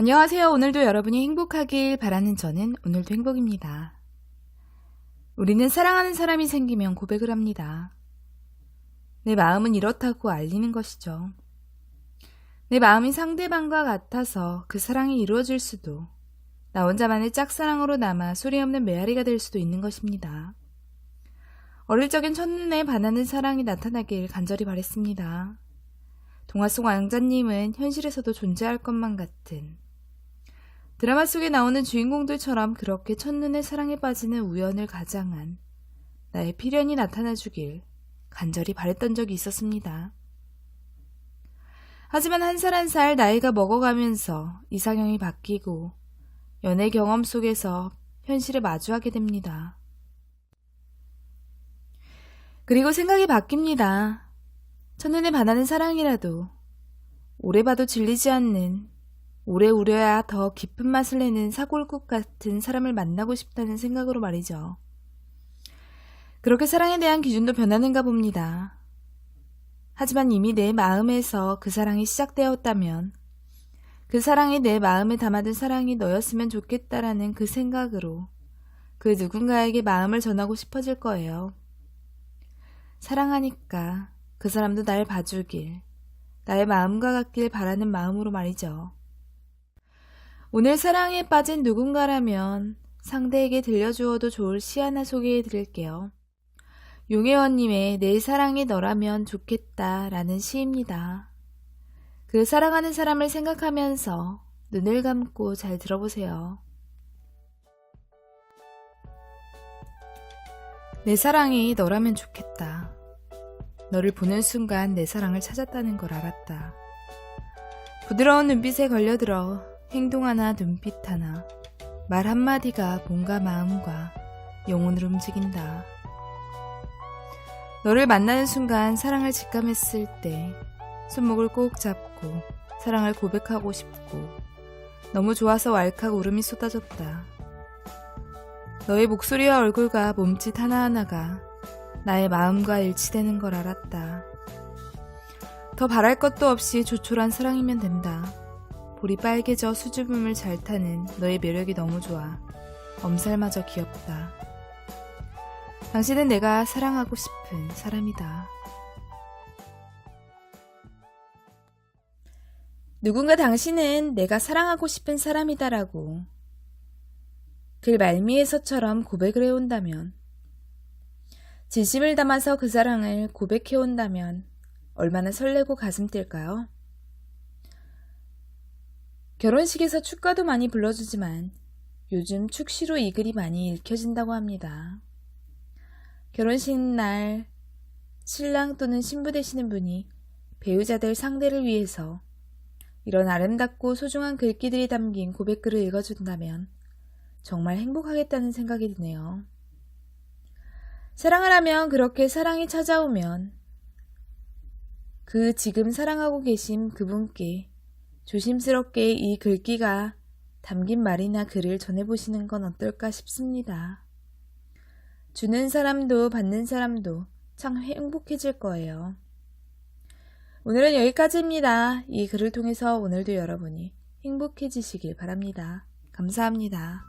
안녕하세요. 오늘도 여러분이 행복하길 바라는 저는 오늘도 행복입니다. 우리는 사랑하는 사람이 생기면 고백을 합니다. 내 마음은 이렇다고 알리는 것이죠. 내 마음이 상대방과 같아서 그 사랑이 이루어질 수도, 나 혼자만의 짝사랑으로 남아 소리 없는 메아리가 될 수도 있는 것입니다. 어릴 적엔 첫눈에 반하는 사랑이 나타나길 간절히 바랬습니다. 동화 속 왕자님은 현실에서도 존재할 것만 같은 드라마 속에 나오는 주인공들처럼 그렇게 첫눈에 사랑에 빠지는 우연을 가장한 나의 필연이 나타나 주길 간절히 바랬던 적이 있었습니다. 하지만 한 살 한 살 나이가 먹어가면서 이상형이 바뀌고 연애 경험 속에서 현실에 마주하게 됩니다. 그리고 생각이 바뀝니다. 첫눈에 반하는 사랑이라도 오래 봐도 질리지 않는 오래 우려야 더 깊은 맛을 내는 사골국 같은 사람을 만나고 싶다는 생각으로 말이죠. 그렇게 사랑에 대한 기준도 변하는가 봅니다. 하지만 이미 내 마음에서 그 사랑이 시작되었다면 그 사랑이 내 마음에 담아둔 사랑이 너였으면 좋겠다라는 그 생각으로 그 누군가에게 마음을 전하고 싶어질 거예요. 사랑하니까 그 사람도 날 봐주길, 나의 마음과 같길 바라는 마음으로 말이죠. 오늘 사랑에 빠진 누군가라면 상대에게 들려주어도 좋을 시 하나 소개해 드릴게요. 용혜원님의 내 사랑이 너라면 좋겠다 라는 시입니다. 그 사랑하는 사람을 생각하면서 눈을 감고 잘 들어보세요. 내 사랑이 너라면 좋겠다. 너를 보는 순간 내 사랑을 찾았다는 걸 알았다. 부드러운 눈빛에 걸려들어 행동 하나, 눈빛 하나, 말 한마디가 몸과 마음과 영혼을 움직인다. 너를 만나는 순간 사랑을 직감했을 때 손목을 꼭 잡고 사랑을 고백하고 싶고 너무 좋아서 왈칵 울음이 쏟아졌다. 너의 목소리와 얼굴과 몸짓 하나하나가 나의 마음과 일치되는 걸 알았다. 더 바랄 것도 없이 조촐한 사랑이면 된다. 볼이 빨개져 수줍음을 잘 타는 너의 매력이 너무 좋아. 엄살마저 귀엽다. 당신은 내가 사랑하고 싶은 사람이다. 누군가 당신은 내가 사랑하고 싶은 사람이다라고 글 말미에서처럼 고백을 해온다면 진심을 담아서 그 사랑을 고백해온다면 얼마나 설레고 가슴 뛸까요? 결혼식에서 축가도 많이 불러주지만 요즘 축시로 이 글이 많이 읽혀진다고 합니다. 결혼식 날 신랑 또는 신부 되시는 분이 배우자들 상대를 위해서 이런 아름답고 소중한 글귀들이 담긴 고백글을 읽어준다면 정말 행복하겠다는 생각이 드네요. 사랑을 하면 그렇게 사랑이 찾아오면 그 지금 사랑하고 계신 그분께 조심스럽게 이 글귀가 담긴 말이나 글을 전해보시는 건 어떨까 싶습니다. 주는 사람도 받는 사람도 참 행복해질 거예요. 오늘은 여기까지입니다. 이 글을 통해서 오늘도 여러분이 행복해지시길 바랍니다. 감사합니다.